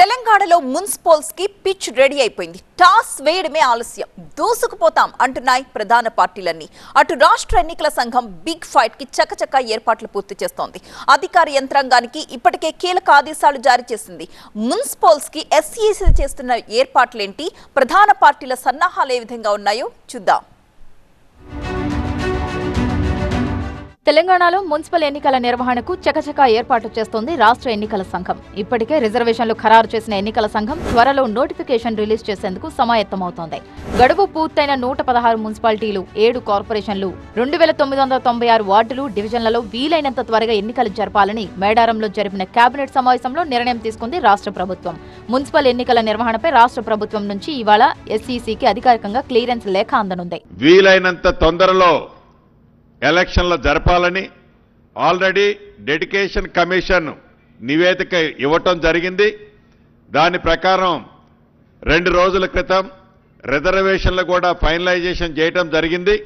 తెలంగాణలో మున్సిపల్స్కి pitch ready అయిపోయింది. టాస్ వేయడమే ఆలస్యం. దూసుకుపోతాం అంటున్నాయి ప్రధాన పార్టీలన్నీ. అటు రాష్ట్ర ఎన్నికల సంఘం బిగ్ ఫైట్కి చకచక ఏర్పాట్లు పూర్తి చేస్తోంది. అధికార యంత్రాంగానికి ఇప్పటికే కీలక ఆదేశాలు జారీ చేసింది. మున్సిపల్స్కి ఎస్ఈసీ చేస్తున్న ఏర్పాట్లేంటి? ప్రధాన పార్టీల సన్నాహాలు ఏ విధంగా ఉన్నాయో చూద్దాం. తెలంగాణలో మున్సిపల్ ఎన్నికల నిర్వహణకు చకచకా ఏర్పాటు చేస్తోంది రాష్ట్ర ఎన్నికల సంఘం. ఇప్పటికే రిజర్వేషన్లు ఖరారు చేసిన ఎన్నికల సంఘం త్వరలో నోటిఫికేషన్ రిలీజ్ చేసేందుకు సమాయత్తమవుతోంది. గడువు పూర్తయిన నూట పదహారు మున్సిపాలిటీలు ఏడు కార్పొరేషన్లు రెండు వేల తొమ్మిది వందల తొంభై ఆరు వార్డులు డివిజన్లలో వీలైనంత త్వరగా ఎన్నికలు జరపాలని మేడారంలో జరిపిన కేబినెట్ సమావేశంలో నిర్ణయం తీసుకుంది రాష్ట్ర ప్రభుత్వం. మున్సిపల్ ఎన్నికల నిర్వహణపై రాష్ట్ర ప్రభుత్వం నుంచి ఇవాళ ఎస్ఈసీకి అధికారికంగా క్లియరెన్స్ లేఖ అందనుంది. వీలైనంత తొందరలో ఎలక్షన్లు జరపాలని ఆల్రెడీ డెడికేషన్ కమిషన్ నివేదిక ఇవ్వటం జరిగింది. దాని ప్రకారం రెండు రోజుల క్రితం రిజర్వేషన్లు కూడా ఫైనలైజేషన్ చేయటం జరిగింది.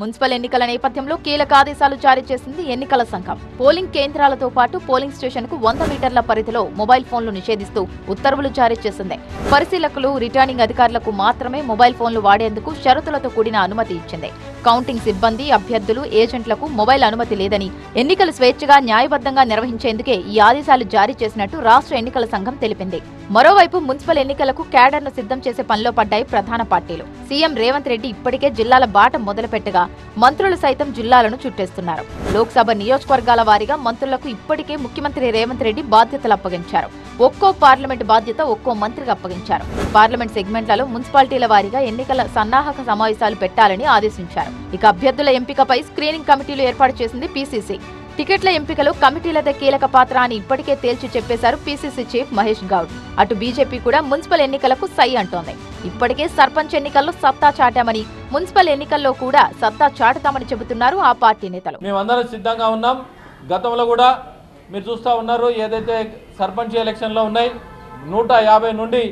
మున్సిపల్ ఎన్నికల నేపథ్యంలో కీలక ఆదేశాలు జారీ చేసింది ఎన్నికల సంఘం. పోలింగ్ కేంద్రాలతో పాటు పోలింగ్ స్టేషన్కు వంద మీటర్ల పరిధిలో మొబైల్ ఫోన్లు నిషేధిస్తూ ఉత్తర్వులు జారీ చేసింది. పరిశీలకులు రిటర్నింగ్ అధికారులకు మాత్రమే మొబైల్ ఫోన్లు వాడేందుకు షరతులతో కూడిన అనుమతి ఇచ్చింది. కౌంటింగ్ సిబ్బంది అభ్యర్థులు ఏజెంట్లకు మొబైల్ అనుమతి లేదని ఎన్నికలు స్వేచ్ఛగా న్యాయబద్ధంగా నిర్వహించేందుకే ఈ ఆదేశాలు జారీ చేసినట్టు రాష్ట్ర ఎన్నికల సంఘం తెలిపింది. మరోవైపు మున్సిపల్ ఎన్నికలకు క్యాడర్ను సిద్ధం చేసే పనిలో పడ్డాయి ప్రధాన పార్టీలు. సీఎం రేవంత్ రెడ్డి ఇప్పటికే జిల్లాల బాట మొదలుపెట్టగా మంత్రులు సైతం జిల్లాలను చుట్టేస్తున్నారు. లోక్సభ నియోజకవర్గాల వారీగా మంత్రులకు ఇప్పటికే ముఖ్యమంత్రి రేవంత్ రెడ్డి బాధ్యతలు అప్పగించారు. ఒక్కో పార్లమెంట్ బాధ్యత ఒక్కో మంత్రికి అప్పగించారు. పార్లమెంట్ సెగ్మెంట్లలో మున్సిపాలిటీల వారీగా ఎన్నికల సన్నాహక సమావేశాలు పెట్టాలని ఆదేశించారు. ఇక అభ్యర్థుల ఎంపికపై స్క్రీనింగ్ కమిటీలు ఏర్పాటు చేసింది పీసీసీ టికెట్ల ఎంపికలో కమిటీలదే కీలక పాత్ర అని ఇప్పటికే తేల్చి చెప్పేశారు పీసీసీ చీఫ్ మహేష్ గౌడ్. అటు బీజేపీ కూడా మున్సిపల్ ఎన్నికలకు సై అంటోంది. ఇప్పటికే సర్పంచ్ ఎన్నికల్లో సత్తా చాటామని మున్సిపల్ ఎన్నికల్లో కూడా సత్తా చాటుతామని చెబుతున్నారు ఆ పార్టీ నేతలు. మేమందరం సిద్ధంగా ఉన్నాం. గతంలో కూడా మీరు చూస్తూ ఉన్నారు ఏదైతే సర్పంచ్ ఎలక్షన్లో ఉన్నాయి నూట యాభై నుండి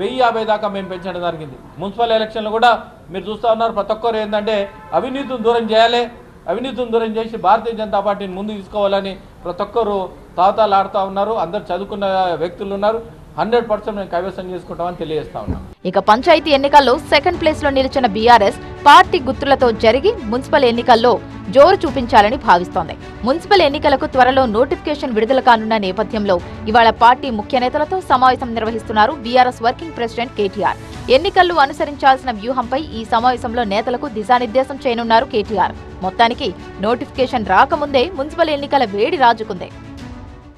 వెయ్యి యాభై దాకా మేము పెంచడం జరిగింది. మున్సిపల్ ఎలక్షన్లు కూడా మీరు చూస్తూ ఉన్నారు ప్రతి ఒక్కరు ఏంటంటే అవినీతిని దూరం చేయాలి అవినీతిని దూరం చేసి భారతీయ జనతా పార్టీని ముందు తీసుకోవాలని ప్రతి ఒక్కరు తాతాలు ఆడుతూ ఉన్నారు అందరు చదువుకున్న వ్యక్తులు ఉన్నారు. హండ్రెడ్ పర్సెంట్ మేము కైవసం చేసుకుంటామని తెలియజేస్తా ఉన్నాం. ఇక పంచాయతీ ఎన్నికల్లో సెకండ్ ప్లేస్లో నిలిచిన బీఆర్ఎస్ పార్టీ గుర్తులతో జరిగి మున్సిపల్ ఎన్నికల్లో జోరు చూపించాలని భావిస్తోంది. మున్సిపల్ ఎన్నికలకు త్వరలో నోటిఫికేషన్ విడుదల కానున్న నేపథ్యంలో ఇవాళ పార్టీ ముఖ్య నేతలతో సమావేశం నిర్వహిస్తున్నారు బీఆర్ఎస్ వర్కింగ్ ప్రెసిడెంట్ కేటీఆర్. ఎన్నికల్లో అనుసరించాల్సిన వ్యూహంపై ఈ సమావేశంలో నేతలకు దిశానిర్దేశం చేయనున్నారు కేటీఆర్. మొత్తానికి నోటిఫికేషన్ రాకముందే మున్సిపల్ ఎన్నికల వేడి రాజుకుంది.